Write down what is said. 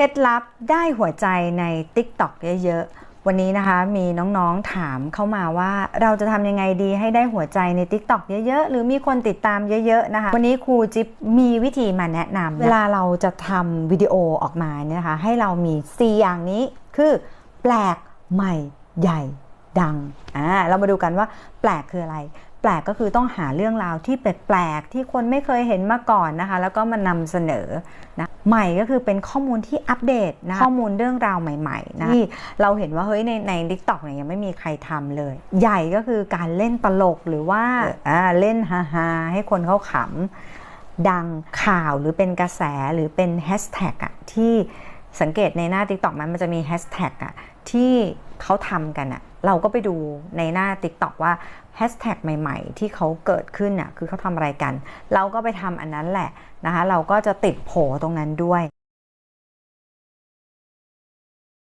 เคล็ดลับได้หัวใจใน TikTok เยอะๆ วันนี้นะคะมีน้องๆถามเข้ามาว่าเราจะทำยังไงดีให้ได้หัวใจใน TikTok เยอะๆ หรือมีคนติดตามเยอะๆนะคะ วันนี้ครูจิ๊บมีวิธีมาแนะนำเวลาเราจะทำวิดีโอออกมาเนี่ยนะคะ ให้เรามี 4 อย่างนี้คือแปลกใหม่ใหญ่ดังอ่าเรามาดูกันว่าแปลกคืออะไร แปลกก็คือต้องหาเรื่องราวที่แปลกๆที่คนไม่เคยเห็นมาก่อนนะคะ แล้วก็มานำเสนอนะใหม่ก็คือเป็นข้อมูลที่อัปเดตนะข้อมูลเรื่องราวใหม่ๆนะที่เราเห็นว่าเฮ้ยในในทิกตอกเนี่ยยังไม่มีใครทำเลย ใหญ่ก็คือการเล่นตลกหรือว่าอ่าเล่นฮาๆให้คนเขาขำดังข่าวหรือเป็นกระแสหรือเป็นแฮชแท็กอะที่สังเกตในหน้า t ิ k t o k มันมันจะมีแฮชแท็กอะที่เขาทำกันอะ เราก็ไปดูในหน้า t ิ k t o k ว่าแฮชแท็กใหม่ ๆ ที่เขาเกิดขึ้นอะคือเขาทำอะไรกัน เราก็ไปทำอันนั้นแหละนะคะ เราก็จะติดโผตรงนั้นด้วย